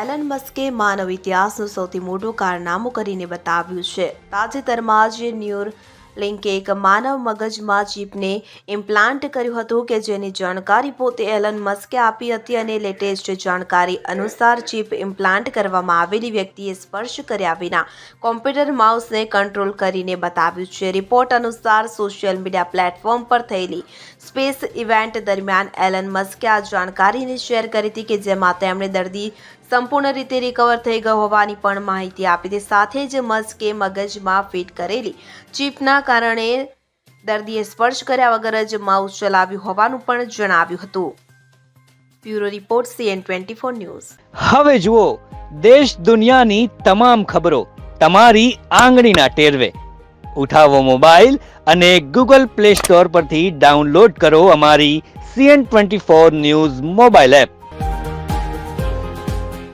Allan Maske માનવ ઇતિહાસનું સૌથી મોટું કારનામું કરીને બતાવ્યું છે. તાજેતરમાં જ ન્યુર લિંકે એક માનવ મગજમાં ચીપને ઇમ્પ્લાન્ટ કર્યું હતું કે જેની જાણકારી પોતે એલન મસ્કે આપી હતી અને લેટેસ્ટ જાણકારી અનુસાર ચીપ ઇમ્પ્લાન્ટ કરવામાં આવેલી વ્યક્તિએ સ્પર્શ કર્યા વિના કોમ્પ્યુટર માઉસને કંટ્રોલ કરીને બતાવ્યું છે. રિપોર્ટ અનુસાર સોશિયલ મીડિયા પ્લેટફોર્મ પર થયેલી સ્પેસ ઇવેન્ટ દરમિયાન એલન મસ્કે આ જાણકારીને શેર કરી હતી કે જેમાં તેમણે દર્દી સંપૂર્ણ રીતે રિકવર થઈ ગયો હોવાની પણ માહિતી આપી હતી. સાથે જ મસ્કે મગજમાં ફિટ કરેલી ચીપના કારણે દર્દીએ સ્પર્શ કર્યા વગર જ માઉસ ચલાવ્યું હોવાનું પણ જણાવ્યું હતું. Bureau report CN twenty four news. હવે જુઓ, દેશ દુનિયાની તમામ ખબરો તમારી આંગળીના ટેરવે. ઉઠાવો મોબાઈલ અને ગૂગલ પ્લે સ્ટોર પરથી ડાઉનલોડ કરો અમારી CN twenty four news mobile app.